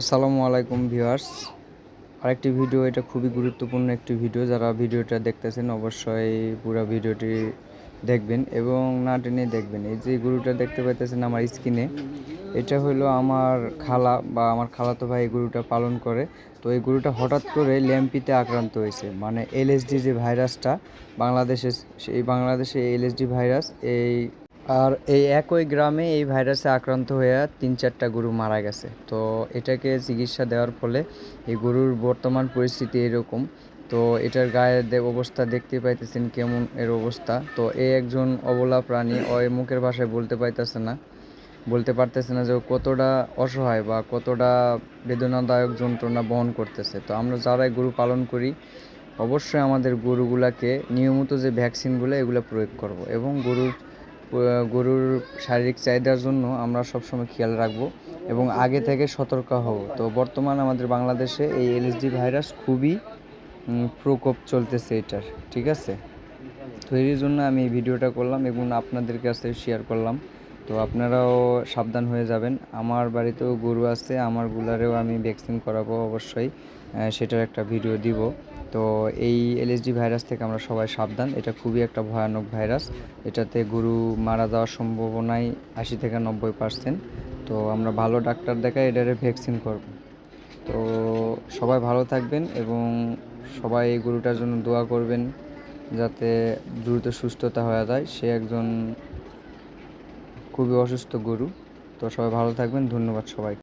আসসালামু আলাইকুম ভিউয়ার্স। আরেকটি ভিডিও, এটা খুবই গুরুত্বপূর্ণ একটি ভিডিও। যারা ভিডিওটা দেখতেছেন, অবশ্যই পুরো ভিডিওটি দেখবেন এবং না টেনে দেখবেন। এই যে গরুটা দেখতে পাইতেছেন আমার স্কিনে, এটা হলো আমার খালা বা আমার খালাতো ভাই এই গরুটা পালন করে। তো এই গরুটা হঠাৎ করে ল্যাম্পিতে আক্রান্ত হয়েছে। মানে এলএসডি যে ভাইরাসটা বাংলাদেশে সেই বাংলাদেশে এলএসডি ভাইরাস এই আর এই একই গ্রামে এই ভাইরাসে আক্রান্ত হয়ে তিন চারটা গরু মারা গেছে। তো এটাকে চিকিৎসা দেওয়ার ফলে এই গরুর বর্তমান পরিস্থিতি এরকম। তো এটার গায়ের অবস্থা দেখতে পাইতেছেন কেমন এর অবস্থা। তো এই একজন অবলা প্রাণী এ মুখের ভাষায় বলতে পাইতেছে না। বলতে পারতেছে না যে কতটা অসহায় বা কতটা বেদনাদায়ক যন্ত্রণা বহন করতেছে। তো আমরা যারাই গরু পালন করি, অবশ্যই আমাদের গরুগুলাকে নিয়মিত যে ভ্যাকসিনগুলো, এগুলো প্রয়োগ করব এবং গরুর গরুর শারীরিক চাহিদার জন্য আমরা সবসময় খেয়াল রাখব এবং আগে থেকে সতর্ক হব। তো বর্তমান আমাদের বাংলাদেশে এই এলএসডি ভাইরাস খুবই প্রকোপ চলতেছে এটার, ঠিক আছে? তো এর জন্য আমি ভিডিওটা করলাম এবং আপনাদের কাছে শেয়ার করলাম। তো আপনারাও সাবধান হয়ে যাবেন। আমার বাড়িতেও গরু আছে আমার গুলারেও আমি ভ্যাকসিন করাবো অবশ্যই। সেটার একটা ভিডিও দিব। তো এই এলএসডি ভাইরাস থেকে আমরা সবাই সাবধান। এটা খুবই একটা ভয়ানক ভাইরাস এটাতে গরু মারা যাওয়ার সম্ভাবনাই আশি থেকে নব্বই পার্সেন্ট তো আমরা ভালো ডাক্তার দেখাই, এটারে ভ্যাকসিন করব। তো সবাই ভালো থাকবেন এবং সবাই এই গরুটার জন্য দোয়া করবেন যাতে দ্রুত সুস্থতা হয়ে যায়। সে একজন খুবই অসুস্থ গরু। তো সবাই ভালো থাকবেন। ধন্যবাদ সবাই